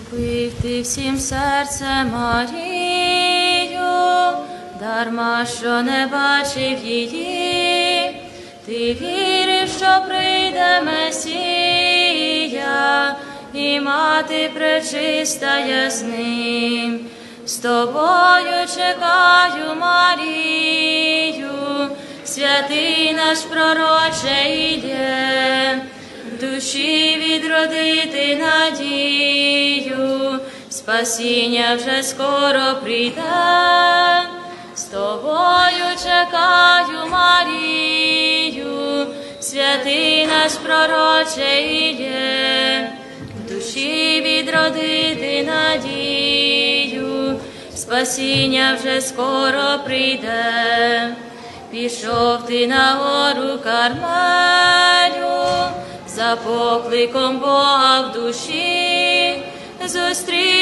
Любив ти всім серцем Марію, дарма що не бачив її, ти вірив, що прийде Месія, і мати пречистая з ним. З тобою чекаю, Марію, святий наш пророче іде, душі відродити надію, спасіння вже скоро прийде, з тобою чекаю, Марію, святий наш пророче іде, душі відродити надію, спасіння вже скоро прийде. Пішов ти на гору Кармелю, за покликом Бога в душі, зустріти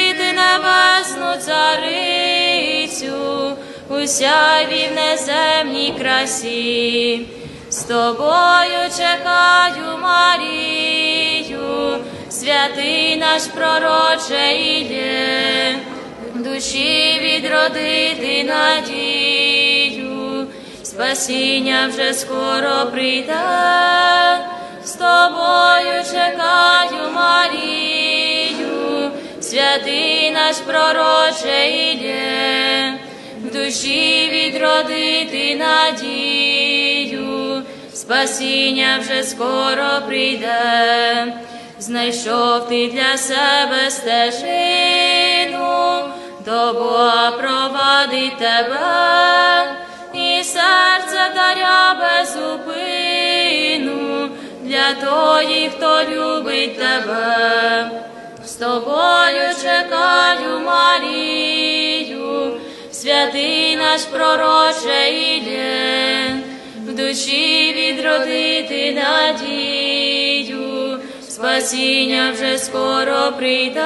небесну царицю, у сяйві в неземній красі. З тобою чекаю, Марію, святий наш пророче іде, душі відродити надію, спасіння вже скоро прийде, святий наш пророче іде, душі відродити надію, спасіння вже скоро прийде, знайшов ти для себе стежину, до Бога провадить тебе, і серце даря без зупину для тої, хто любить тебе. Тобою чекаю, Марію, святий наш пророче іде, в душі відродити надію, спасіння вже скоро прийде,